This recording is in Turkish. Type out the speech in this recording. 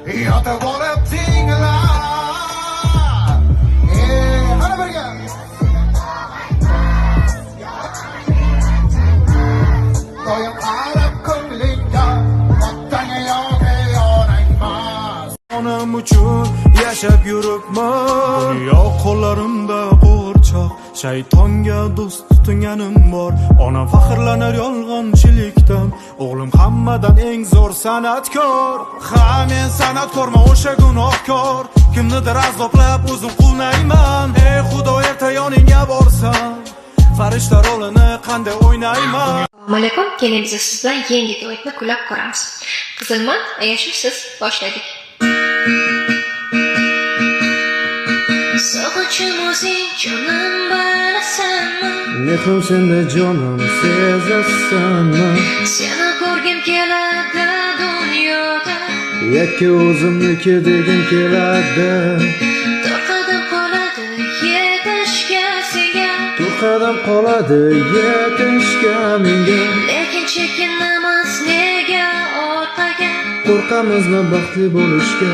otang yoki onang emas Onam uchun yashab yuribman Dunyo qo'llarimda qo'g'irchoq Shaytonga do'st tutinganim bor Onam faxrlanar yolg'onchilikdan O'g'lim hammadan eng zo'r san'atkor Ha men san'atkorman o'sha gunohkor Kimnidir azoblab o'zim quvnayman Ey xudo erta yoningga borsam Farishta rolini qanday o'ynayman Assalomu alaykum. Keling biz siz bilan yangi duetni kuylab ko'ramiz. Qizilman, yashashsiz boshladik. Jonim bilasanmi? Mehrim senda jonim sezasanmi Seni ko'rgim keladi dunyoda. Yakka o'zimniki degim keladi To'rqadim qoladi yetishga senga. Bu qadam qoladi yetishga menga Lekin chekinamiz nega orqaga? Qo'rqamizmi baxtli bo'lishga